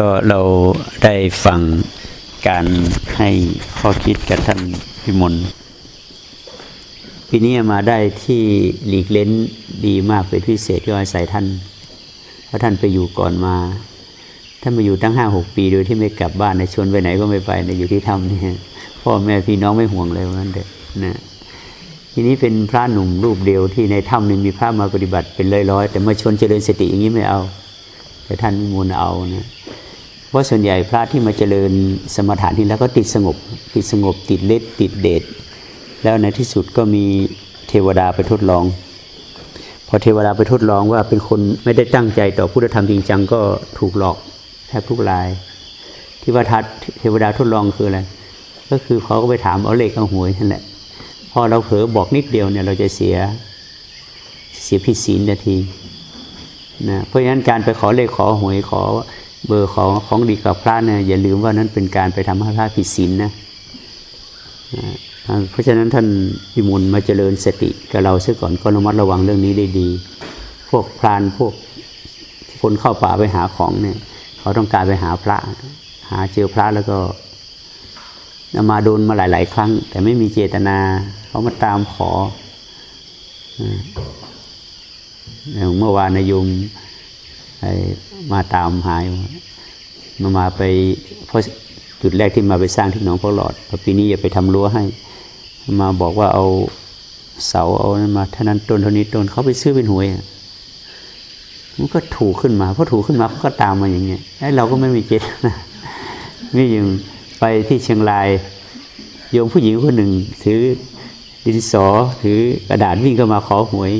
ก็เราได้ฟังการให้ข้อคิดกับท่านพิมลปีนี้มาได้ที่หลีกเล้นดีมากเป็นพิเศษก็อาศัยท่าน เพราะท่านไปอยู่ก่อนมา ท่านมาอยู่ตั้งห้าหกปีโดยที่ไม่กลับบ้านในชวนไปไหนก็ไม่ไปในอยู่ที่ถ้ำนี่พ่อแม่พี่น้องไม่ห่วงเลยว่างั้นเด็กนะทีนี้เป็นพระหนุ่มรูปเดียวที่ในถ้ำนี่มีพระมาปฏิบัติเป็นร้อยๆแต่มาชวนเจริญสติอย่างนี้ไม่เอา แต่ท่านมิมูลเอานะ เพราะส่วนใหญ่พระที่มาเจริญสมถะที่แล้วก็ติดสงบ ติดสงบติดฤทธิ์ติดเดชแล้วในที่สุดก็มีเทวดาไปทดลอง พอเทวดาไปทดลองว่าเป็นคนไม่ได้ตั้งใจต่อพุทธธรรมจริงจังก็ถูกหลอกแทบทุกราย ที่ว่าทัดเทวดาทดลองคืออะไรก็คือเขาก็ไปถามเอาเลขเอาหวยนั่นแหละพอเราเผลอบอกนิดเดียวเนี่ยเราจะเสียเสียพิศีลนาทีนะเพราะฉะนั้นการไปขอเลขขอหวยขอ เบอร์ของของดีกับพระเนี่ยอย่าลืมว่านั้นเป็นการไปทำให้พระผิดศีลนะเพราะฉะนั้นท่านพิมุลมาเจริญสติกับเราเสียก่อนก็ระมัดระวังเรื่องนี้ได้ดี พวกพรานพวกคนเข้าป่าไปหาของเนี่ย เขาต้องการไปหาพระ หาเจอพระแล้วก็มาโดนมาหลาย ๆ ครั้ง แต่ไม่มีเจตนา เขามาตามขอเมื่อวานนายม มาตามหายมามาไปเพราะจุดแรกที่มาไปสร้างที่หนองพ่อหลอดพอปีนี้อย่าไปทำรั้วให้ มาบอกว่าเอาเสาเอานั้นมาเท่านั้นต้นเท่านี้ต้นเขาไปซื้อเป็นหวยมันก็ถูกขึ้นมาพอถูกขึ้นมาเขาก็ตามมาอย่างเงี้ยไอ้เราก็ไม่มีเจตนานี่ยังไปที่เชียงรายโยมผู้หญิงคนหนึ่งถือดินสอถือกระดาษวิ่งเข้ามาขอหวย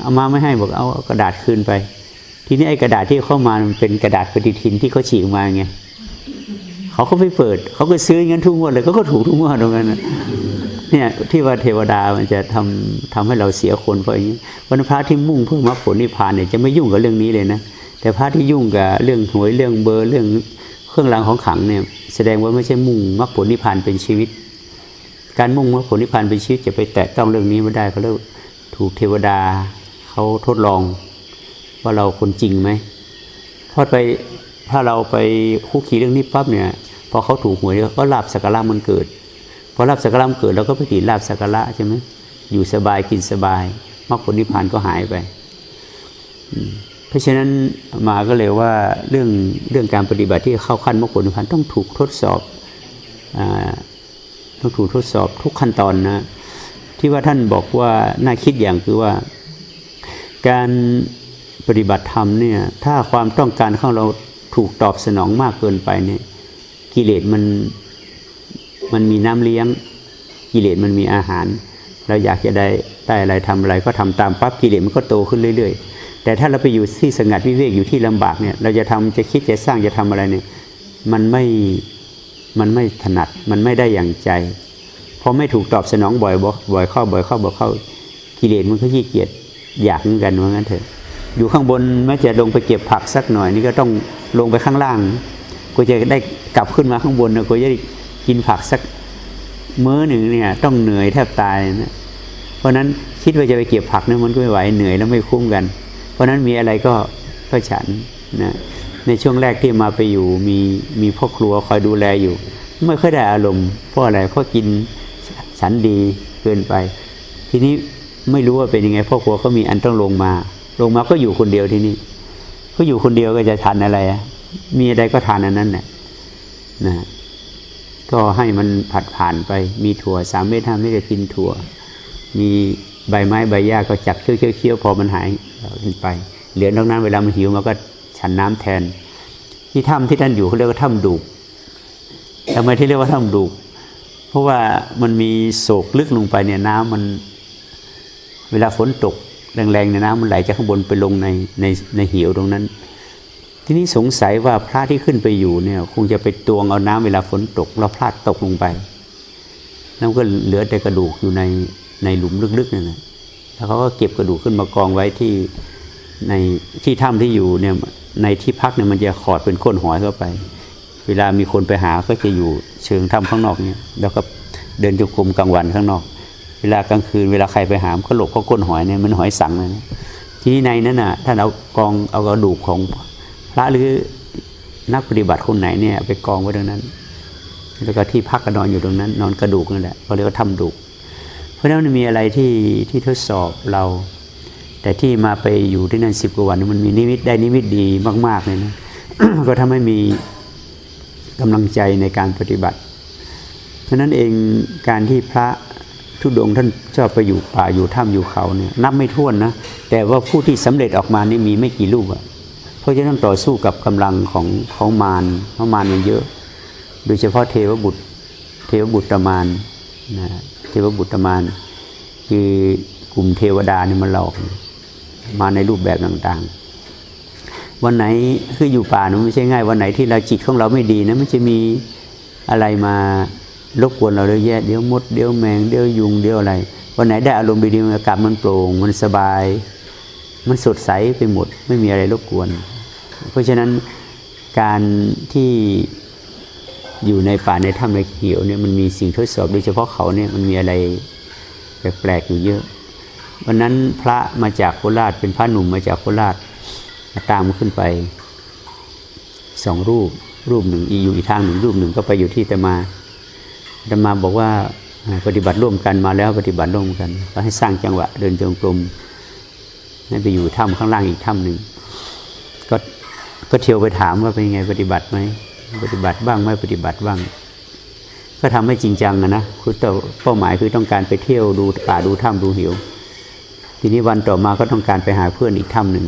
เอามาไม่ให้บอกเอากระดาษคืนไป ทีนี้ไอ้กระดาษที่เข้ามามันเป็นกระดาษปฏิทินที่เขาฉีกมาไงเขาก็ไปเปิด เขาก็ซื้องั้นทุกงวดเลยเขาก็ถูกทุกงวดตรงนั้นเนี่ยที่ว่าเทวดามันจะทำทำให้เราเสียคนเพราะอย่างนี้วันพระที่มุ่งเพื่อมรรคผลนิพพานเนี่ยจะไม่ยุ่งกับเรื่องนี้เลยนะแต่พระที่ยุ่งกับเรื่องหวยเรื่องเบอร์เรื่องเครื่องรางของขังเนี่ยแสดงว่าไม่ใช่มุ่งมรรคผลนิพพานเป็นชีวิต การมุ่งมรรคผลนิพพานเป็นชีวิตจะไปแตะต้องเรื่องนี้ไม่ได้เขาเรียกถูกเทวดาเขาทดลอง ว่าเราคนจริงไหมพอไปถ้าเราไปคุกคีเรื่องนี้ปั๊บเนี่ยพอเขาถูกหวยก็ลาบสักการะมันเกิดพอลาบสักการะมันเกิดเราก็ไปติดลาบสักการะใช่ไหมอยู่สบายกินสบายมรรคผลนิพพานก็หายไปเพราะฉะนั้นมาก็เลยว่าเรื่องเรื่องการปฏิบัติที่เข้าขั้นมรรคผลนิพพานต้องถูกทดสอบอต้องถูกทดสอบทุกขั้นตอนนะที่ว่าท่านบอกว่าน่าคิดอย่างคือว่าการ ปฏิบัติธรรมเนี่ยถ้าความต้องการของเราถูกตอบสนองมากเกินไปเนี่ยกิเลสมันมันมีน้ำเลี้ยงกิเลสมันมีอาหาร เราอยากจะได้ได้อะไรทำอะไรก็ทำตามปั๊บกิเลสมันก็โตขึ้นเรื่อย ๆ แต่ถ้าเราไปอยู่ที่สงัดวิเวกอยู่ที่ลำบากเนี่ยเราจะทำจะคิดจะสร้างจะทำอะไรเนี่ยมันไม่มันไม่ถนัดมันไม่ได้อย่างใจพอไม่ถูกตอบสนองบ่อยบ่อยเข้าบ่อยเข้าบ่อยเข้ากิเลสมันก็ขี้เกียจอยากเหมือนกันว่างั้นเถอะ อยู่ข้างบนแม้จะลงไปเก็บผักสักหน่อย นี่ก็ต้องลงไปข้างล่างก็จะได้กลับขึ้นมาข้างบนนะก็จะได้กินผักสักมื้อหนึ่งเนี่ยต้องเหนื่อยแทบตายนะเพราะนั้นคิดว่าจะไปเก็บผักเนี่ยมันก็ไม่ไหวเหนื่อยแล้วไม่คุ้มกัน เพราะนั้นมีอะไรก็ก็ฉันนะในช่วงแรกที่มาไปอยู่มีมีพ่อครัวคอยดูแลอยู่ไม่ค่อยได้อารมณ์เพราะอะไรเพราะกินฉันดีเกินไป ทีนี้ไม่รู้ว่าเป็นยังไงพ่อครัวเขามีอันต้องลงมา ลงมาก็อยู่คนเดียวที่นี่ก็อยู่คนเดียวก็จะทานอะไรมีอะไรก็ทานอันนั้นแหละนะก็ให้มันผัดผ่านไป มีถั่วสามเม็ดห้าเม็ดก็กินถั่ว มีใบไม้ใบหญ้าก็จับเคี้ยวเคี้ยวพอมันหายขึ้นไป เหลือนอกนั้นเวลามันหิวมันก็ฉันน้ำแทน ที่ถ้ำที่ท่านอยู่เขาเรียกว่าถ้ำดูกทำไมที่เรียกว่าถ้ำดูกเพราะว่ามันมีโศกลึกลงไปเนี่ยน้ำมัน เวลาฝนตก แรงๆในน้ำมันไหลจากข้างบนไปลงในในในเหวตรงนั้น ทีนี้สงสัยว่าพระที่ขึ้นไปอยู่เนี่ย คงจะไปตวงเอาน้ำเวลาฝนตกแล้วพลาดตกลงไปแล้วก็เหลือแต่กระดูกอยู่ในในหลุมลึกๆนั่นแหละแล้วเขาก็เก็บกระดูกขึ้นมากองไว้ที่ในที่ถ้ำที่อยู่เนี่ยในที่พักเนี่ยมันจะขอดเป็นก้นหอยเข้าไป เวลามีคนไปหาก็จะอยู่เชิงถ้ำข้างนอกเนี่ยแล้วก็เดินจงกรมกลางวันข้างนอก เวลากลางคืนเวลาใครไปหามก็หลบเพราะก้นหอยเนี่ยมันหอยสังเลยนะทีนี้ในนั้นน่ะท่านเอากองเอากระดูกของพระหรือนักปฏิบัติคนไหนเนี่ยไปกองไว้ตรงนั้น แล้วก็ที่พักก็นอนอยู่ตรงนั้น นอนกระดูกนั่นแหละเขาเรียกว่าถ้ำดุเพราะฉะนั้นมันมีอะไรที่ที่ทดสอบเรา แต่ที่มาไปอยู่ที่นั่นสิบกว่าวันมันมีนิมิตได้นิมิตดีมาก ๆเลยนะก็ทำให้มีกำลังใจในการปฏิบัติ เพราะฉะนั้นเองการที่พระ ทุดงท่านชอบไปอยู่ป่าอยู่ถ้ำอยู่เขาเนี่ยนับไม่ถ้วนนะ แต่ว่าผู้ที่สำเร็จออกมานี่มีไม่กี่รูปอะเพราะฉะนั้นต่อสู้กับกำลังของของมารเพราะมารมันเยอะ โดยเฉพาะเทวบุตร เทวบุตรมารนะเทวบุตรมารคือกลุ่มเทวดานี่มันหลอก มาในรูปแบบต่างๆ วันไหนคืออยู่ป่านะไม่ใช่ง่าย วันไหนที่เราจิตของเราไม่ดีนะมันจะมีอะไรมา รบกวนเราเยอะแยะเดี๋ยวมดเดี๋ยวแมงเดี๋ยวยุงเดี๋ยวอะไรวันไหนได้อารมณ์ดีๆอากาศมันโปร่งมันสบาย มันสดใสไปหมด ไม่มีอะไรรบกวน เพราะฉะนั้นการที่อยู่ในป่าในถ้ำในเขียวเนี่ยมันมีสิ่งทดสอบโดยเฉพาะเขาเนี่ยมันมีอะไรแปลกๆอยู่เยอะ วันนั้นพระมาจากโคราชเป็นพระหนุ่มมาจากโคราชตามขึ้นไปสองรูปรูปหนึ่งอีอยู่อีกทางหนึ่งรูปหนึ่งก็ไปอยู่ที่ตมา ตมาบอกว่าปฏิบัติร่วมกันมาแล้วปฏิบัติร่วมกัน ก็ให้สร้างจังหวะเดินจงกรมให้ไปอยู่ถ้ำข้างล่างอีกถ้ำหนึ่งก็ก็เที่ยวไปถามว่าเป็นไงปฏิบัติไหมปฏิบัติบ้างไม่ปฏิบัติบ้าง ก็ทำให้จริงจังนะคือเป้าหมายคือต้องการไปเที่ยวดูป่าดูถ้ำดูหิวทีนี้วันต่อมาก็ต้องการไปหาเพื่อนอีกถ้ำหนึ่ง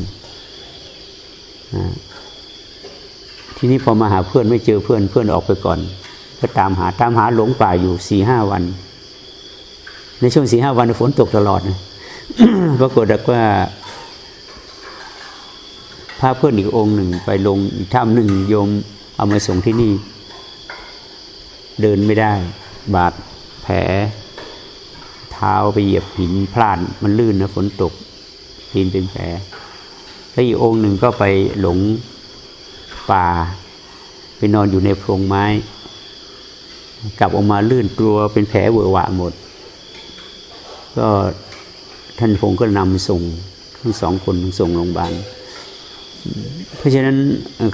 ทีนี้พอมาหาเพื่อนไม่เจอเพื่อนเพื่อนออกไปก่อน ก็ตามหาตามหาหลงป่าอยู่สี่ห้าวัน ในช่วงสี่ห้าวันฝนตกตลอดนะปรากฏว่าพาเพื่อนอีกองค์หนึ่งไปลงอีกถ้ำหนึ่งโยมเอามาส่งที่นี่ เดินไม่ได้ บาดแผล เท้าไปเหยียบหินพลาดมันลื่นนะฝนตกหินเป็นแผลแล้วอีกองค์หนึ่งก็ไปหลงป่า ไปนอนอยู่ในโพรงไม้ กลับออกมาลื่นตัวเป็นแผลเวอะหวะหมด ก็ท่านพงศ์ก็นำส่งทั้งสองคนส่งโรงพยาบาลเพราะฉะนั้น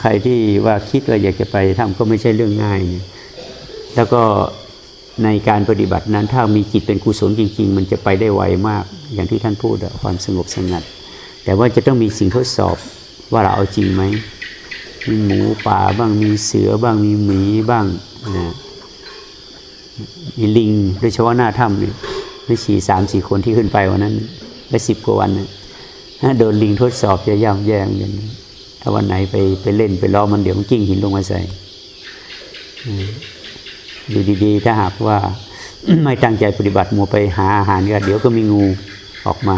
ใครที่ว่าคิดว่าอยากจะไปทำก็ไม่ใช่เรื่องง่าย แล้วก็ในการปฏิบัตินั้นถ้ามีจิตเป็นกุศลจริง ๆ มันจะไปได้ไวมาก อย่างที่ท่านพูดความสงบสงัด แต่ว่าจะต้องมีสิ่งทดสอบว่าเราเอาจริงไหมมีหมูป่าบ้างมีเสือบ้างมีหมีบ้างนะ ลิงโดยเฉพาะหน้าถ้ำเนี่ยไม่สี่สามสี่คนที่ขึ้นไปวันนั้นไปสิบกว่าวันนะโดนลิงทดสอบจะย่ำแย่งกันถ้าวันไหนไปไปเล่นไปล้อมันเดี๋ยวมันกิ้งหินลงมาใส่อยู่ดีๆ ถ้าหากว่าไม่ตั้งใจปฏิบัติมัวไปหาอาหารก็เดี๋ยวก็มีงูออกมา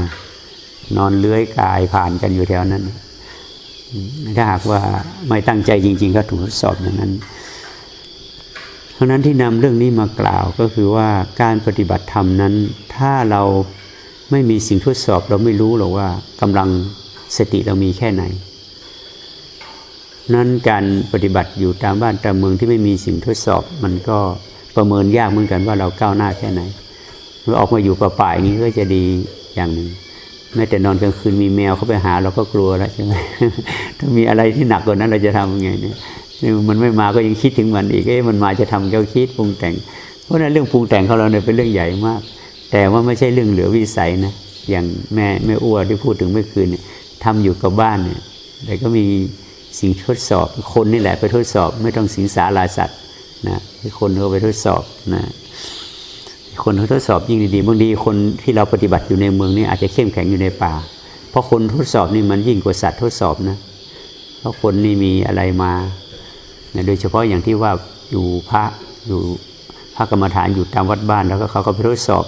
นอนเลื้อยกายผ่านกันอยู่แถวนั้น ถ้าหากว่าไม่ตั้งใจจริง ๆ ก็ถูกทดสอบอย่างนั้น เพราะนั้นที่นำเรื่องนี้มากล่าวก็คือว่าการปฏิบัติธรรมนั้น ถ้าเราไม่มีสิ่งทดสอบเราไม่รู้หรอกว่ากำลังสติเรามีแค่ไหน นั้นการปฏิบัติอยู่ตามบ้านตามเมืองที่ไม่มีสิ่งทดสอบ มันก็ประเมินยากเหมือนกันว่าเราก้าวหน้าแค่ไหนเมื่อออกมาอยู่ป่าๆอย่างนี้ก็จะดีอย่างหนึ่งแม้แต่นอนกลางคืนมีแมวเข้าไปหาเราก็กลัวแล้วใช่ไหมถ้ามีอะไรที่หนักกว่านั้นเราจะทำยังไงเนี่ย มันไม่มาก็ยังคิดถึงมันอีกเอ๊ะมันมาจะทำเก้าคิดปรุงแต่ง เพราะนั้นเรื่องปรุงแต่งของเราเนี่ยเป็นเรื่องใหญ่มาก แต่ว่าไม่ใช่เรื่องเหลือวิสัยนะอย่างแม่แม่อ้วที่พูดถึงเมื่อคืนเนี่ยทำอยู่กับบ้านเนี่ยแต่ก็มีสิ่งทดสอบคนนี่แหละไปทดสอบ ไม่ต้องสิงสาราสัตว์นะคนเขาไปทดสอบนะคนเขาทดสอบยิ่งดีๆบางทีคนที่เราปฏิบัติอยู่ในเมืองนี่อาจจะเข้มแข็งอยู่ในป่า เพราะคนทดสอบนี่มันยิ่งกว่าสัตว์ทดสอบนะเพราะคนนี่มีอะไรมา โดยเฉพาะอย่างที่ว่าอยู่พระอยู่พระกรรมฐานอยู่ตามวัดบ้านแล้วก็เขาก็ไปทดสอบ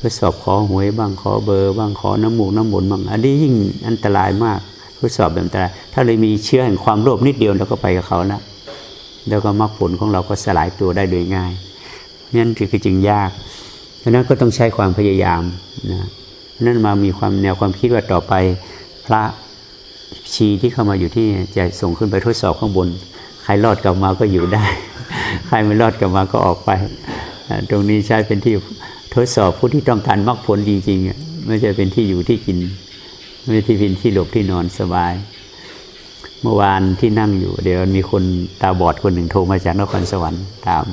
ทดสอบขอหวยบ้างขอเบอร์บ้างขอน้ำมูกน้ำมนบ้างอันนี้ยิ่งอันตรายมากทดสอบแบบอันตรายถ้าเลยมีเชื้อแห่งความโลภนิดเดียวเราก็ไปกับเขาแล้วแล้วก็มรรคผลของเราก็สลายตัวได้โดยง่ายนั่นคือจึงยากเพราะนั้นก็ต้องใช้ความพยายามนะนั่นมามีความแนวความคิดว่าต่อไป พระชีที่เข้ามาอยู่ที่จะส่งขึ้นไปทดสอบข้างบน ใครรอดกลับมาก็อยู่ได้ ใครไม่รอดกลับมาก็ออกไป ตรงนี้ใช้เป็นที่ทดสอบผู้ที่ต้องการมรรคผลจริงๆไม่ใช่เป็นที่อยู่ที่กิน ไม่ใช่ที่เป็นที่หลบที่นอนสบาย เมื่อวานที่นั่งอยู่ เดี๋ยวมีคนตาบอดคนหนึ่งโทรมาจากนครสวรรค์ถาม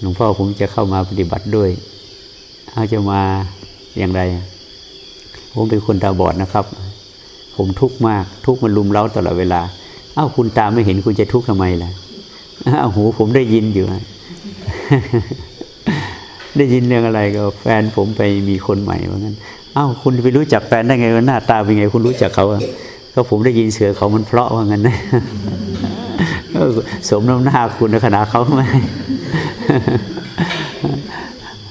หลวงพ่อผมจะเข้ามาปฏิบัติด้วยเขาจะมาอย่างไรผมเป็นคนตาบอดนะครับ ผมทุกข์มาก ทุกข์มันลุมเล้าตลอดเวลา อ้าคุณตาไม่เห็นคุณจะทุกข์ทำไมล่ะอ้าวหูผมได้ยินอยู่ ได้ยินเรื่องอะไรก็ แฟนผมไปมีคนใหม่ว่างั้นอ้าคุณไปรู้จักแฟนได้ไงว่าหน้าตาเป็นไง คุณรู้จักเขาก็ผมได้ยินเสือเขามันเพราะว่างั้นนะสมน้ำหน้าคุณในขณะเขาไหม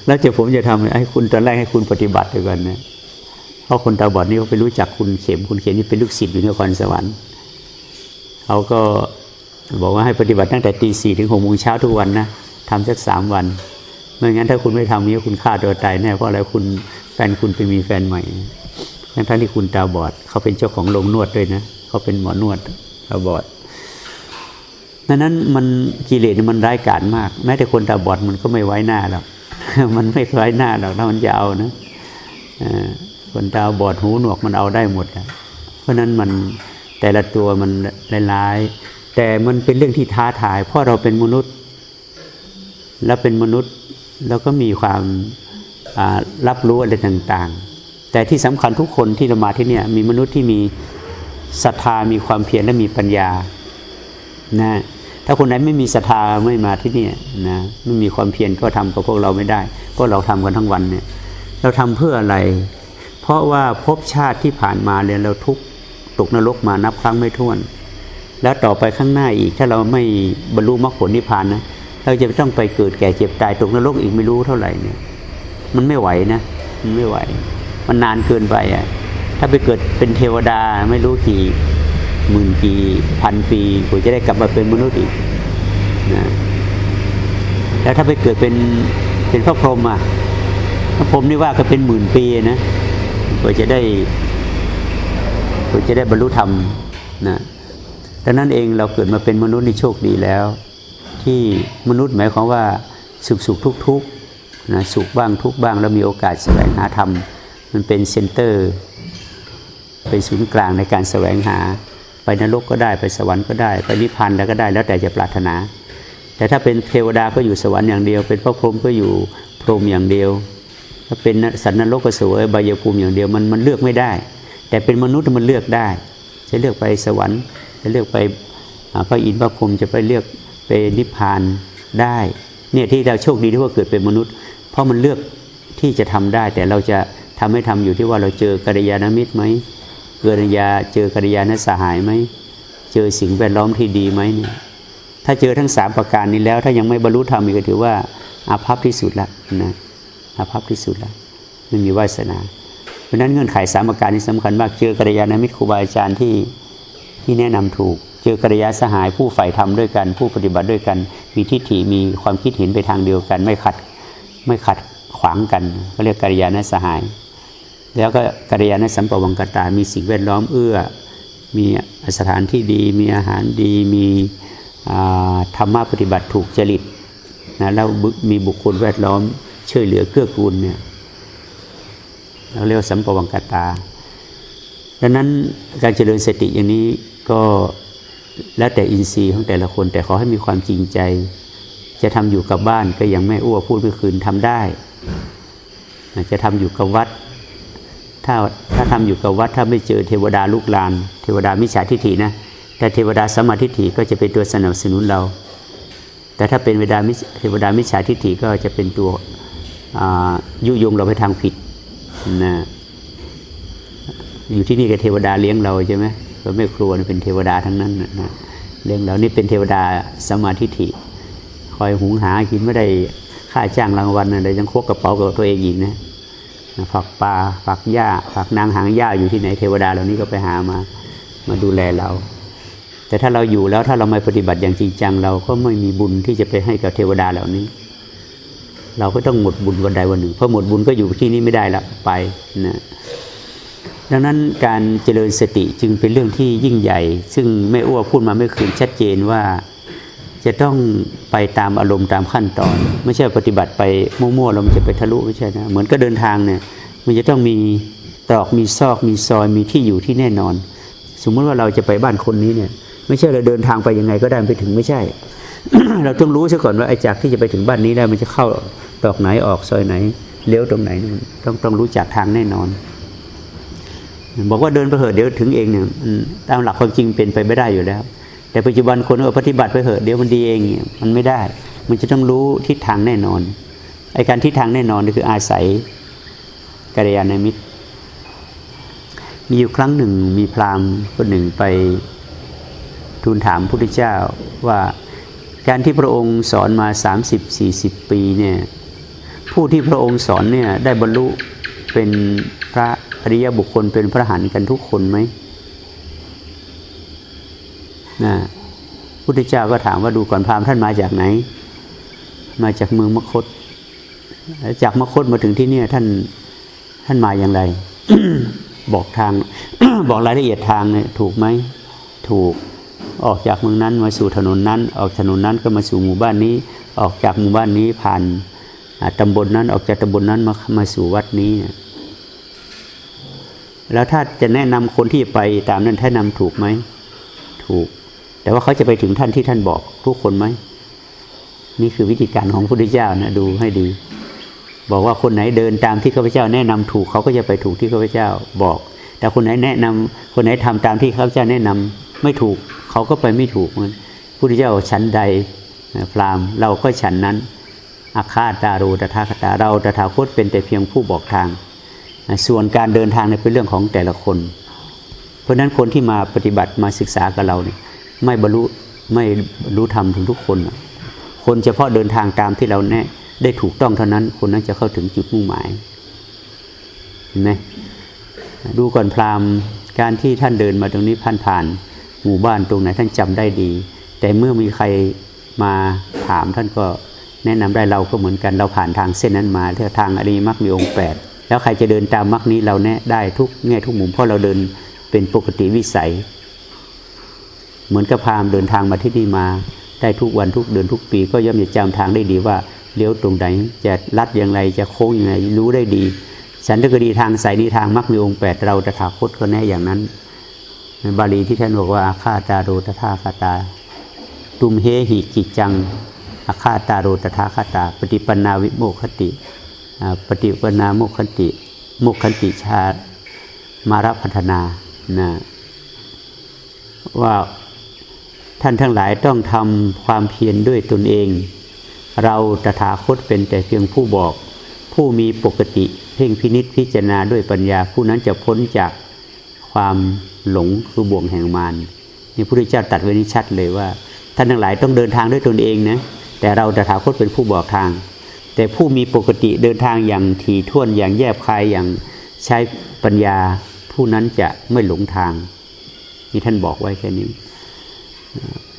แล้วจะผมจะทำให้คุณตอนแรกให้คุณปฏิบัติด้วยกันนะเพราะคนตาบอดนี่เขาไปรู้จักคุณเข็มคุณเข็มนี่เป็นลูกศิษย์อยู่นครสวรรค์ เขาก็บอกว่าให้ปฏิบัติตั้งแต่ตีสี่ถึงหกโมงเช้าทุกวันนะทำสักสามวันไม่งั้นถ้าคุณไม่ทำนี้คุณฆ่าตัวตายแน่เพราะอะไรคุณแฟนคุณไปมีแฟนใหม่ทั้งทั้งที่คุณตาบอด เขาเป็นเจ้าของโรงนวดด้วยนะ เขาเป็นหมอนวดตาบอดดังนั้นมันกิเลสมันร้ายกาจมาก แม้แต่คนตาบอดมันก็ไม่ไว้หน้าหรอกมันไม่ไว้หน้าหรอกถ้ามันจะเอานะเอ่อคนตาบอดหูหนวกมันเอาได้หมดอะเพราะนั้นมัน แต่ละตัวมันร้ายๆแต่มันเป็นเรื่องที่ท้าทาย เพราะเราเป็นมนุษย์ แล้วเป็นมนุษย์แล้วก็มีความรับรู้อะไรต่างๆ แต่ที่สำคัญทุกคนที่เรามาที่นี่มีมนุษย์ที่มีศรัทธามีความเพียรและมีปัญญานะถ้าคนไหนไม่มีศรัทธาไม่มาที่นี่นะไม่มีความเพียรก็ทำกับพวกเราไม่ได้เพราะเราทำกันทั้งวันเนี่ยเราทำเพื่ออะไร เพราะว่าภพชาติที่ผ่านมาเนี่ยเราทุกข ตกนรกมานับครั้งไม่ถ้วน แล้วต่อไปข้างหน้าอีก ถ้าเราไม่บรรลุมรรคผลนิพพานนะเราจะต้องไปเกิดแก่เจ็บตายตกนรกอีกไม่รู้เท่าไหร่เนี่ย มันไม่ไหวนะมันไม่ไหว มันนานเกินไปอะ ถ้าไปเกิดเป็นเทวดาไม่รู้กี่หมื่นกี่พันปีกว่าจะได้กลับมาเป็นมนุษย์อีกนะแล้วถ้าไปเกิดเป็นเป็นพระพรหมอะพระพรหมนี่ว่าก็เป็นหมื่นปีนะกว่าจะได้ กว่าจะได้บรรลุธรรมนะดังนั้นเองเราเกิดมาเป็นมนุษย์ในโชคดีแล้ว ที่มนุษย์หมายความว่าสุขสุขทุกทุกข์นะสุขบ้างทุกข์บ้างแล้วมีโอกาสแสวงหาธรรม มันเป็นเซนเตอร์ เป็นศูนย์กลางในการแสวงหา ไปนรกก็ได้ไปสวรรค์ก็ได้ไปนิพพานแล้วก็ได้แล้วแต่จะปรารถนา แต่ถ้าเป็นเทวดาก็อยู่สวรรค์อย่างเดียว เป็นพระพรหมก็อยู่พรหมอย่างเดียวถ้าเป็นสันนรกก็สวยบายภูมิอย่างเดียวมันมันเลือกไม่ได้ แต่เป็นมนุษย์มันเลือกได้ จะเลือกไปสวรรค์ จะเลือกไปพระอินทร์พระพรหมจะไปเลือกไปนิพพานได้เนี่ยที่เราโชคดีที่ว่าเกิดเป็นมนุษย์ เพราะมันเลือกที่จะทำได้ แต่เราจะทำให้ทำอยู่ที่ว่าเราเจอกัลยาณมิตรไหมเกิดยาเจอกัลยาณสหายไหมเจอสิ่งแวดล้อมที่ดีไหมเนี่ยถ้าเจอทั้งสามประการนี้แล้ว ถ้ายังไม่บรรลุธรรมกก็ถือว่าอาภัพที่สุดละนะอาภัพที่สุดละไม่มีวาสนา เพราะนั้นเงื่อนไขสามประการนี้สำคัญมากเจอกัลยาณมิตรครูบาอาจารย์ที่ที่แนะนำถูก เจอกัลยาสหายผู้ใฝ่ธรรมด้วยกัน ผู้ปฏิบัติด้วยกัน มีทิฏฐิมีความคิดเห็นไปทางเดียวกัน ไม่ขัดไม่ขัดขวางกันก็เรียกกัลยาณสหาย แล้วก็กัลยาณสัมปวังกตา มีสิ่งแวดล้อมเอื้อ มีสถานที่ดี มีอาหารดี มีธรรมะปฏิบัติถูกจริตนะแล้วมีบุคคลแวดล้อมช่วยเหลือเกื้อกูลเนี่ย เราเรียกว่าสัมปวังกตา ดังนั้นการเจริญสติอย่างนี้ก็แล้วแต่อินทรีย์ของแต่ละคน แต่ขอให้มีความจริงใจ จะทำอยู่กับบ้านก็ยังไม่อ้วกพูดไม่อคืนทำได้ จะทำอยู่กับวัด ถ้าถ้าทำอยู่กับวัดถ้าไม่เจอเทวดาลูกลาน เทวดามิจฉาทิฏฐินะแต่เทวดาสมาทิฏฐิก็จะเป็นตัวสนับสนุนเรา แต่ถ้าเป็นเวดามิเทวดามิจฉาทิฏฐิก็จะเป็นตัวยุยงเราไปทางผิด นะอยู่ที่นี่กับเทวดาเลี้ยงเราใช่ไหมก็ไม่ครัวเป็นเทวดาทั้งนั้นนะเลี้ยงเรานี่เป็นเทวดาสมาทิฏฐิคอยหุงหากินไม่ได้ค่าจ้างรางวัลอะไรยังควกกระเป๋ากับตัวเองอีกนะฝักปลาฝักหญ้าฝักนางหางหญ้าอยู่ที่ไหนเทวดาเหล่านี้ก็ไปหามามาดูแลเรา แต่ถ้าเราอยู่แล้วถ้าเราไม่ปฏิบัติอย่างจริงจัง เราก็ไม่มีบุญที่จะไปให้กับเทวดาเหล่านี้ เราก็ต้องหมดบุญวันใดวันหนึ่งเพราะหมดบุญก็อยู่ที่นี่ไม่ได้ละไปนะดังนั้นการเจริญสติจึงเป็นเรื่องที่ยิ่งใหญ่ ซึ่งแม่อ้วพูดมาไม่คืนชัดเจนว่าจะต้องไปตามอารมณ์ตามขั้นตอน ไม่ใช่ปฏิบัติไปมั่วๆแล้วมันจะไปทะลุไม่ใช่นะเหมือนก็เดินทางเนี่ยมันจะต้องมีตรอกมีซอกมีซอยมีที่อยู่ที่แน่นอน สมมติว่าเราจะไปบ้านคนนี้เนี่ยไม่ใช่เราเดินทางไปยังไงก็ได้ไปถึงไม่ใช่ เราต้องรู้ซะก่อนว่าไอ้จากที่จะไปถึงบ้านนี้ได้มันจะเข้า ดอกไหนออกซอยไหน เลี้ยวตรงไหนต้องต้องรู้จักทางแน่นอน บอกว่าเดินไปเหอะเดี๋ยวถึงเองเนี่ยตามหลักความจริงเป็นไปไม่ได้อยู่แล้ว แต่ปัจจุบันคนเออปฏิบัติไปเหอะเดี๋ยวมันดีเองมันไม่ได้ มันจะต้องรู้ทิศทางแน่นอนไอ้การทิศทางแน่นอนนี่คืออาศัยกัลยาณมิตร มีอยู่ครั้งหนึ่งมีพราหมณ์คนหนึ่งไปทูลถามพระพุทธเจ้าว่าการที่พระองค์สอนมา 30-40 ปีเนี่ย ผู้ที่พระองค์สอนเนี่ยได้บรรลุเป็นพระอริยบุคคลเป็นพระหันกันทุกคนไหมนะพุทธเจ้าก็ถามว่าดูก่อนพราหมณ์ท่านมาจากไหน มาจากเมืองมคต จากมคตมาถึงที่เนี่ยท่านท่านมาอย่างไร บอกทาง บอกรายละเอียดทางเนี่ยถูกไหมถูกออกจากเมืองนั้นมาสู่ถนนนั้น ออกถนนนั้นก็มาสู่หมู่บ้านนี้ ออกจากหมู่บ้านนี้ผ่าน ตำบลนนั้นออกจากตำบลนนั้นมามาสู่วัดนี้ แล้วถ้าจะแนะนำคนที่ไปตามนั้นท่านนำถูกไหม ถูก แต่ว่าเขาจะไปถึงท่านที่ท่านบอกทุกคนไหม นี่คือวิธีการของพระพุทธเจ้านะดูให้ดี บอกว่าคนไหนเดินตามที่ข้าพเจ้า แนะนำถูกเขาก็จะไปถูกที่ข้าพเจ้าบอก แต่คนไหนแนะนำคนไหนทำตามที่ข้าพเจ้าแนะนำไม่ถูกเขาก็ไปไม่ถูกมันพุทธเจ้าชั้นใดพราหมณ์เราก็ฉันนั้น อาคาตารูตถาคตาเราตถาคตเป็นแต่เพียงผู้บอกทาง ส่วนการเดินทางเนี่ยเป็นเรื่องของแต่ละคน เพราะฉะนั้นคนที่มาปฏิบัติมาศึกษากับเราเนี่ยไม่บรรลุไม่รรลุธรรมถึงทุกคน คนเฉพาะเดินทางตามที่เราแน่ได้ถูกต้องเท่านั้น คนนั้นจะเข้าถึงจุดมุ่งหมายเห็นไหมดูก่อนพราหมณ์การที่ท่านเดินมาตรงนี้ผ่านผ่านหมู่บ้านตรงไหนท่านจำได้ดี แต่เมื่อมีใครมาถามท่านก็ แนะนำได้เราก็เหมือนกันเราผ่านทางเส้นนั้นมาเรียกทางอริมรรคมีองค์แปดแล้วใครจะเดินตามมรรคนี้เราแนะได้ทุกแง่ทุกมุมเพราะเราเดินเป็นปกติวิสัย เหมือนกับพามเดินทางมาที่นี่มา ได้ทุกวันทุกเดือนทุกปี ก็ย่อมจะจำทางได้ดีว่าเลี้ยวตรงไหนจะลัดอย่างไรจะโค้งอย่างไรรู้ได้ดี สันตกดีทางสายนี้ทางมรรคมีองค์แปดเราตถาคตก็แน่อย่างนั้นในบาลีที่ท่านบอกว่าอาคาตาโรตถาคตา ตุมเฮหิกิจัง อาคาตาโรตถาคตา ปฏิปนาวิโมกขติ ปฏิปนาโมกขติ โมกขติชาติมารพัฒนานะว่าท่านทั้งหลายต้องทำความเพียรด้วยตนเอง เราตถาคตเป็นแต่เพียงผู้บอก ผู้มีปกติ เพ่งพินิษพิจารณาด้วยปัญญา ผู้นั้นจะพ้นจากความหลงคือบ่วงแห่งมารนี่พระพุทธเจ้าตัดไว้นี้ชัดเลยว่า ท่านทั้งหลายต้องเดินทางด้วยตนเองนะ แต่เราตถาคตเป็นผู้บอกทาง แต่ผู้มีปกติเดินทางอย่างถี่ถ้วนอย่างแยบคายอย่างใช้ปัญญาผู้นั้นจะไม่หลงทางนี่ท่านบอกไว้แค่นี้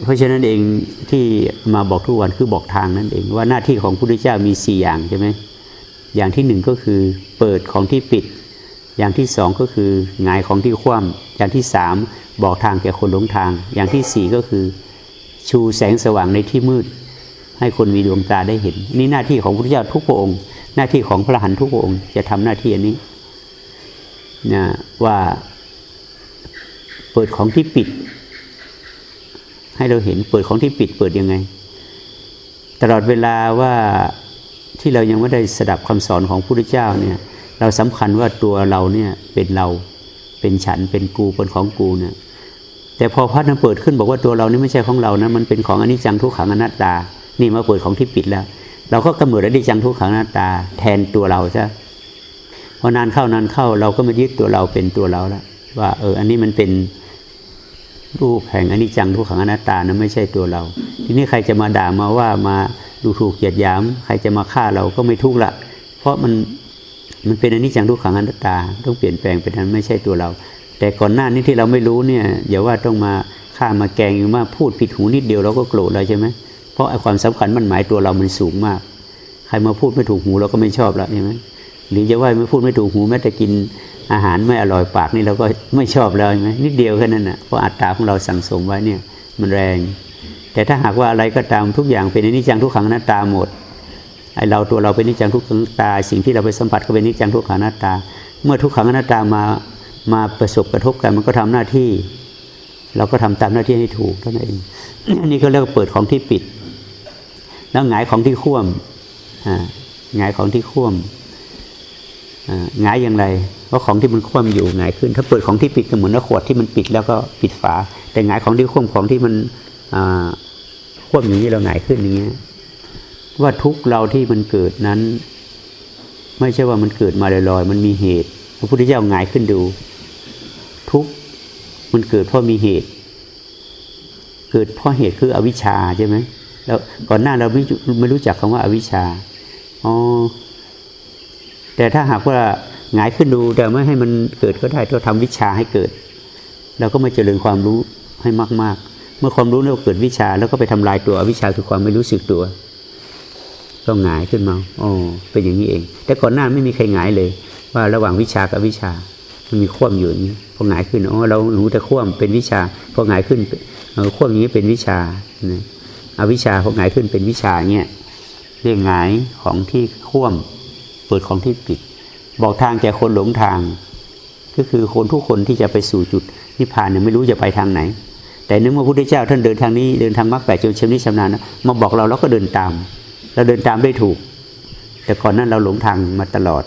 เพราะฉะนั้นเองที่มาบอกทุกวันคือบอกทางนั่นเอง ว่าหน้าที่ของพระพุทธเจ้ามีสี่อย่างใช่ไหมอย่างที่หนึ่งก็คือเปิดของที่ปิด อย่างที่สองก็คือหงายของที่คว่ำอย่างที่สามบอกทางแก่คนหลงทาง อย่างที่สี่ก็คือชูแสงสว่างในที่มืด ให้คนมีดวงตาได้เห็น นี่หน้าที่ของพระพุทธเจ้าทุกพระองค์ หน้าที่ของพระหันทุกพระองค์ จะทำหน้าที่อันนี้นะว่าเปิดของที่ปิด ให้เราเห็นเปิดของที่ปิดเปิดยังไง ตลอดเวลาว่าที่เรายังไม่ได้สดับคำสอนของพระพุทธเจ้าเนี่ย เราสำคัญว่าตัวเราเนี่ยเป็นเราเป็นฉันเป็นกูเป็นของกูเนี่ยแต่พอพัดนั้นเปิดขึ้นบอกว่าตัวเรานี่ไม่ใช่ของเรานะมันเป็นของอนิจจังทุกขังอนัตตา นี่มาเปิดของที่ปิดแล้ว เราก็กำหนดอนิจจังทุกขังอนัตตา แทนตัวเราซะพอนานเข้านานเข้าเราก็มายึดตัวเราเป็นตัวเราแล้วว่า เออ อันนี้มันเป็นรูปแห่งอนิจจังทุกขังอนัตตานะไม่ใช่ตัวเรา ทีนี้ใครจะมาด่ามาว่ามาดูถูกเหยียดหยาม ใครจะมาฆ่าเราก็ไม่ทุกข์ละเพราะมันมันเป็นอนิจจังทุกขังอนัตตา ต้องเปลี่ยนแปลงเป็นนั้นไม่ใช่ตัวเรา แต่ก่อนหน้านี้ที่เราไม่รู้เนี่ยอย่าว่าต้องมาฆ่ามาแกงอยู่มาพูดผิดหูนิดเดียวเราก็โกรธแล้วใช่ไหม เพราะไอ้ความสำคัญมันหมายตัวเรามันสูงมาก ใครมาพูดไม่ถูกหูเราก็ไม่ชอบแล้วใช่ไหมหรือจะว่าไม่พูดไม่ถูกหูแม้แต่กินอาหารไม่อร่อยปากนี่เราก็ไม่ชอบแล้วใช่ไหมนิดเดียวแค่นั้นนะเพราะอัตราของเราสั่งสมไว้เนี่ยมันแรง แต่ถ้าหากว่าอะไรก็ตามทุกอย่างเป็นอนิจจังทุกขังอนัตตาหมดไอเราตัวเราเป็นนิจจังทุกขังตา สิ่งที่เราไปสัมผัสก็เป็นนิจจังทุกขังอนัตตา เมื่อทุกขังอนัตตามามาประสบกระทบกันมันก็ทำหน้าที่ เราก็ทำตามหน้าที่ให้ถูกเท่านั้นเองนี่ก็เรียกว่าเปิดของที่ปิด แล้วหงายของที่คว่ำอ่าหงายของที่คว่ำอ่าหงายอย่างไรเพราะของที่มันคว่ำอยู่หงายขึ้น ถ้าเปิดของที่ปิดก็เหมือนขวดที่มันปิดแล้วก็ปิดฝา แต่หงายของที่คว่ำของที่มันอ่าคว่ำอย่างนี้เราหงายขึ้นอย่างเงี้ยว่าทุกเราที่มันเกิดนั้น ไม่ใช่ว่ามันเกิดมาลอยๆมันมีเหตุ พระพุทธเจ้าหงายขึ้นดู ทุกมันเกิดเพราะมีเหตุ เกิดเพราะเหตุคืออวิชชาใช่ไหม แล้วก่อนหน้าเราไม่ไม่รู้จักคำว่าอาวิชชาอ๋อแต่ถ้าหากว่าหงายขึ้นดูแต่ไม่ให้มันเกิดก็ได้เราทำวิชาให้เกิดเราก็มาเจริญความรู้ให้มาก ๆ เมื่อความรู้เราเกิดวิชา แล้วก็ไปทำลายตัวอวิชชาคือความไม่รู้สึกตัวก็หงายขึ้นมาอ๋อเป็นอย่างนี้เอง แต่ก่อนหน้าไม่มีใครหงายเลย ว่าระหว่างวิชากับวิชา มันมีข่วมอยู่อย่างนี้พอหงายขึ้นอ๋อเรารู้แต่ข่วมเป็นวิชาพอหงายขึ้นเออข่วมอย่างนี้เป็นวิชานะ อวิชาพอหงายขึ้นเป็นวิชาเงี้ยเรียกหงายของที่ข่วมเปิดของที่ปิด บอกทางแก่คนหลงทาง ก็คือคนทุกคนที่จะไปสู่จุดนิพพานเนี่ยไม่รู้จะไปทางไหน แต่เนื่องว่าพระพุทธเจ้าท่านเดินทางนี้เดินทางมรรคแปดจนเชำนิชำนาญนะมาบอกเราเราก็เดินตาม เราเดินตามได้ถูก แต่ก่อนนั้นเราหลงทางมาตลอด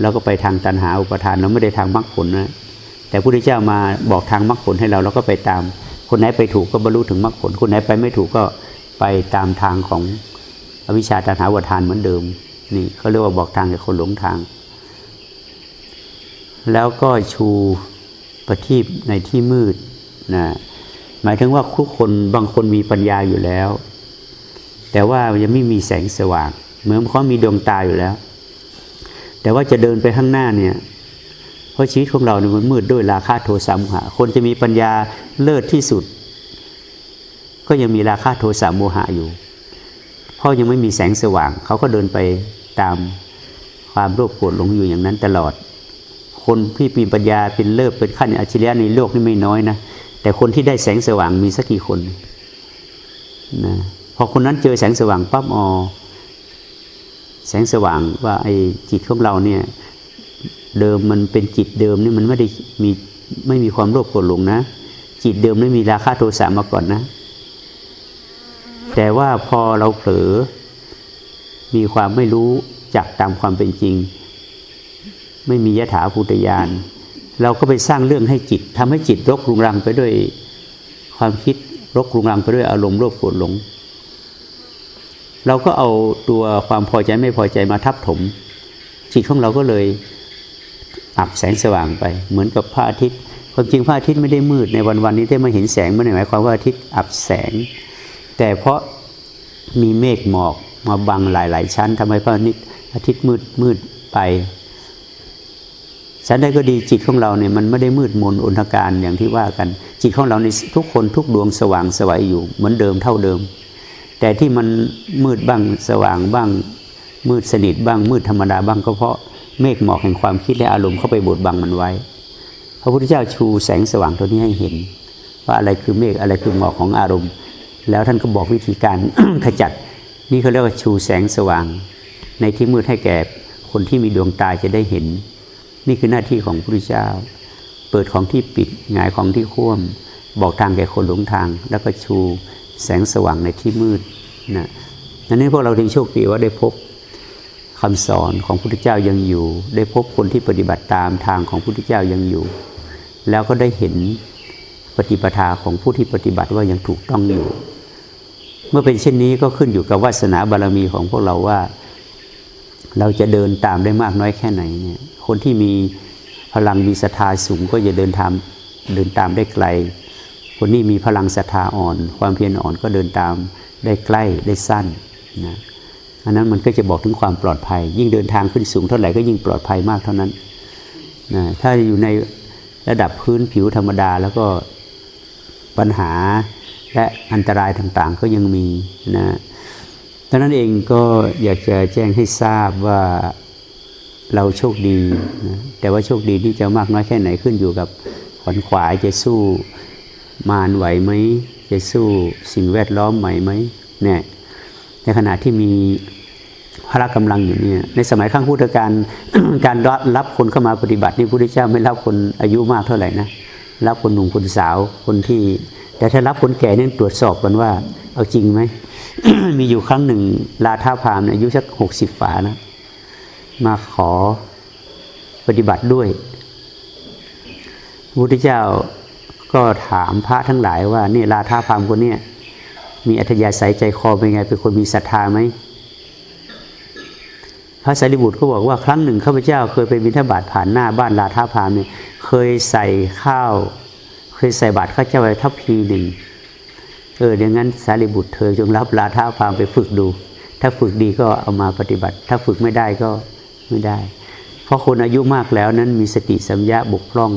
เราก็ไปทางตัณหาอุปทานเราไม่ได้ทางมรรคผลนะแต่พระพุทธเจ้ามาบอกทางมรรคผลให้เราเราก็ไปตาม คนไหนไปถูกก็บรรลุถึงมรรคผล คนไหนไปไม่ถูกก็ ไปตามทางของอวิชชาตัณหาอุปทานเหมือนเดิม นี่เขาเรียกว่าบอกทางแก่คนหลงทาง แล้วก็ชูประทีปในที่มืดนะหมายถึงว่าทุกคนบางคนมีปัญญาอยู่แล้ว แต่ว่ายังไม่มีแสงสว่าง เหมือนเขามีดวงตาอยู่แล้ว แต่ว่าจะเดินไปข้างหน้าเนี่ยเพราะชีวิตของเราเนี่ยมันมืดด้วยราคะโทสะมหะคนจะมีปัญญาเลิศที่สุด ก็ยังมีราคะโทสะโมหะอยู่ เพราะยังไม่มีแสงสว่าง เขาก็เดินไปตามความโลภโกรธหลงอยู่อย่างนั้นตลอด คนที่มีปัญญาเป็นเลิศเป็นขั้นอัจฉริยะในโลกนี่ไม่น้อยนะแต่คนที่ได้แสงสว่างมีสักกี่คนนะพอคนนั้นเจอแสงสว่างปั๊บอ๋อแสงสว่างว่าไอ้จิตของเราเนี่ยเดิมมันเป็นจิตเดิมนี่มันไม่ได้มีไม่มีความโลภโกรธหลงนะ จิตเดิมไม่มีราคะโทสะมาก่อนนะ แต่ว่าพอเราเผลอ มีความไม่รู้จักตามความเป็นจริง ไม่มียถาภูตยาน เราก็ไปสร้างเรื่องให้จิตทำให้จิตรกรุงรังไปด้วยความคิดรกรุงรังไปด้วยอารมณ์โลภโกรธหลง เราก็เอาตัวความพอใจไม่พอใจมาทับถม จิตของเราก็เลยอับแสงสว่างไป เหมือนกับพระอาทิตย์ความจริงพระอาทิตย์ไม่ได้มืดในวันวันนี้ได้มาเห็นแสงไม่ได้หมายความว่าอาทิตย์อับแสง แต่เพราะมีเมฆหมอกมาบังหลาย ๆ ชั้นทำให้พระอาทิตย์มืดมืดไปฉันได้ก็ดีจิตของเราเนี่ยมันไม่ได้มืดมนอนทการอย่างที่ว่ากัน จิตของเราในทุกคนทุกดวงสว่างสวัยอยู่เหมือนเดิมเท่าเดิม แต่ที่มันมืดบ้างสว่างบ้าง มืดสนิทบ้างมืดธรรมดาบ้างก็เพราะเมฆหมอกแห่งความคิดและอารมณ์เข้าไปบดบังมันไว้ พระพุทธเจ้าชูแสงสว่างตัวนี้ให้เห็น ว่าอะไรคือเมฆอะไรคือหมอกของอารมณ์ แล้วท่านก็บอกวิธีการขจัด นี่เขาเรียกว่าชูแสงสว่าง ในที่มืดให้แก่คนที่มีดวงตาจะได้เห็น นี่คือหน้าที่ของพระพุทธเจ้า เปิดของที่ปิดหงายของที่คว่ำบอกทางแก่คนหลงทาง แล้วก็ชูแสงสว่างในที่มืดนะนั้นนี้พวกเราถึงโชคดีว่าได้พบคำสอนของพระพุทธเจ้ายังอยู่ ได้พบคนที่ปฏิบัติตามทางของพระพุทธเจ้ายังอยู่ แล้วก็ได้เห็นปฏิปทาของผู้ที่ปฏิบัติว่ายังถูกต้องอยู่ เมื่อเป็นเช่นนี้ก็ขึ้นอยู่กับวาสนาบารมีของพวกเราว่า เราจะเดินตามได้มากน้อยแค่ไหนเนี่ยคนที่มีพลังมีศรัทธาสูงก็จะเดินทางเดินตามได้ไกล คนนี้มีพลังศรัทธาอ่อน ความเพียรอ่อนก็เดินตามได้ใกล้ได้สั้นนะอันนั้นมันก็จะบอกถึงความปลอดภัย ยิ่งเดินทางขึ้นสูงเท่าไหร่ก็ยิ่งปลอดภัยมากเท่านั้นนะถ้าอยู่ในระดับพื้นผิวธรรมดาแล้วก็ปัญหา และอันตรายต่างๆ ก็ยังมีนะดังนั้นเองก็อยากจะแจ้งให้ทราบว่าเราโชคดีนะแต่ว่าโชคดีที่จะมากน้อยแค่ไหนขึ้นอยู่กับขวัญขวายจะสู้มารไหวไหมจะสู้สิ่งแวดล้อมไหวไหมเนี่ยในขณะที่มีพละกำลังอยู่เนี่ยในสมัยข้างพุทธกาลการรับคนเข้ามาปฏิบัตินี่พระพุทธเจ้าไม่รับคนอายุมากเท่าไหร่นะรับคนหนุ่มคนสาวคนที่ แต่ถ้ารับคนแก่เนี่ยตรวจสอบกันว่า เอาจริงไหม มีอยู่ครั้งหนึ่งลาท่าพามอายุสักหกสิบฝานะมาขอปฏิบัติด้วยพระพุทธเจ้าก็ถามพระทั้งหลายว่านี่ลาท่าพามคนเนี้ยมีอัธยาศัยใจคอเป็นไงเป็นคนมีศรัทธาไหมพระสารีบุตรก็บอกว่าครั้งหนึ่งข้าพเจ้าเคยไปบิณฑบาตผ่านหน้าบ้านลาท่าพามเนี่ยเคยใส่ข้าว เคยใส่บาตรข้าเจ้าไว้ทัพพีหนึ่งเออดังนั้นสารีบุตรเธอจงรับลาท่าพามไปฝึกดู ถ้าฝึกดีก็เอามาปฏิบัติ ถ้าฝึกไม่ได้ก็ไม่ได้ เพราะคนอายุมากแล้วนั้นมีสติสัมยาบกพร่อง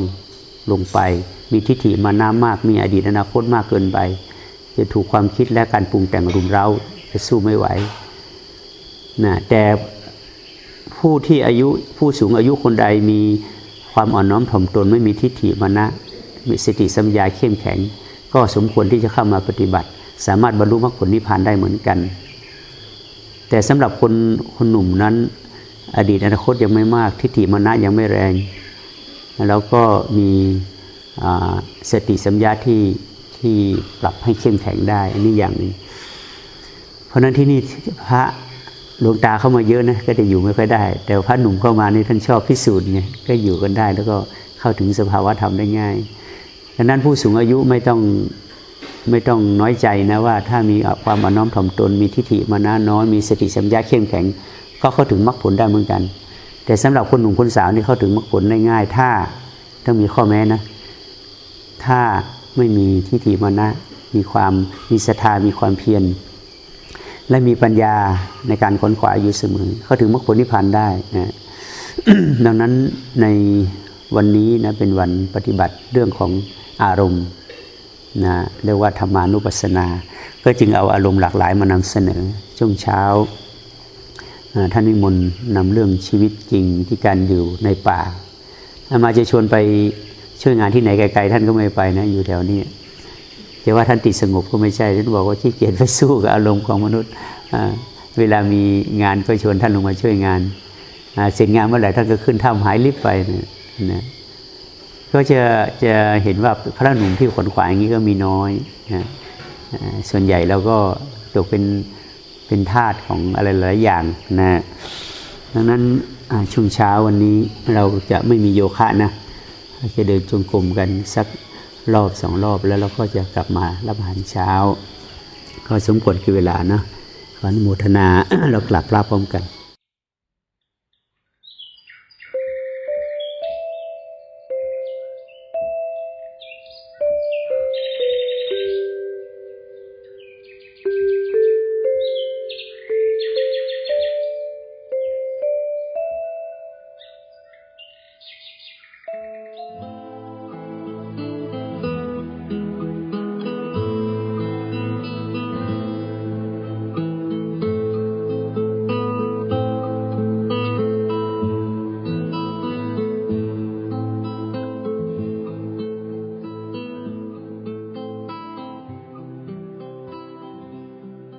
ลงไป มีทิฏฐิมานะมาก มีอดีตอนาคตมากเกินไป จะถูกความคิดและการปรุงแต่งรุมเร้าจะสู้ไม่ไหวนะแต่ผู้ที่อายุผู้สูงอายุคนใดมีความอ่อนน้อมถ่อมตนไม่มีทิฏฐิมานะ สติสัมยาเข้มแข็ง ก็สมควรที่จะเข้ามาปฏิบัติ สามารถบรรลุมรรคผลนิพพานได้เหมือนกัน แต่สำหรับคนคนหนุ่มนั้น อดีตอนาคตยังไม่มากทิฏฐิมานะยังไม่แรง แล้วก็มีสติสัมยาที่ที่ปรับให้เข้มแข็งได้ อันนี้อย่างหนึ่งเพราะฉะนั้นที่นี่พระหลวงตาเข้ามาเยอะนะก็จะอยู่ไม่ค่อยได้ แต่พระหนุ่มเข้ามานี่ท่านชอบพิสูจน์ไงก็อยู่กันได้แล้วก็เข้าถึงสภาวะธรรมได้ง่าย ดังนั้นผู้สูงอายุไม่ต้องไม่ต้องน้อยใจนะว่า ถ้ามีความอ่อนน้อมถ่อมตน มีทิฏฐิมานะน้อยมีสติสัมยาเข้มแข็ง ก็เข้าถึงมรรคผลได้เหมือนกัน แต่สำหรับคนหนุ่มคนสาวนี่เข้าถึงมรรคผลได้ง่าย ถ้าต้องมีข้อแม้นะ ถ้าไม่มีทิฏฐิมานะ มีความมีศรัทธามีความเพียรและมีปัญญาในการค้นคว้าอยู่เสมอ เข้าถึงมรรคผลนิพพานได้นะดังนั้นในวันนี้นะเป็นวันปฏิบัติเรื่องของ อารมณ์นะเรียกว่าธรรมานุปัสสนา ก็จึงเอาอารมณ์หลากหลายมานำเสนอ ช่วงเช้าท่านนิมนต์นำเรื่องชีวิตจริงที่การอยู่ในป่าอามาจะชวนไปช่วยงานที่ไหนไกลๆท่านก็ไม่ไปนะอยู่แถวนี้จะว่าท่านติดสงบก็ไม่ใช่ท่านบอกว่าขี้เกียจไปสู้กับอารมณ์ของมนุษย์เวลามีงานก็ชวนท่านลงมาช่วยงานเสร็จงานเมื่อไหร่ท่านก็ขึ้นถ้ำหายลิบไปนะนะ ก็จะจะเห็นว่าพระหนุ่มที่ขวนขวายอย่างนี้ก็มีน้อยนะส่วนใหญ่เราก็ตกเป็นเป็นทาสของอะไรหลายอย่างนะดังนั้นช่วงเช้าวันนี้เราจะไม่มีโยคะนะจะเดินจงกรมกันสักรอบสองรอบแล้วเราก็จะกลับมารับอาหารเช้า ก็สมควรคือเวลานะขออนุโมทนาเรากลับลาพร้อมกัน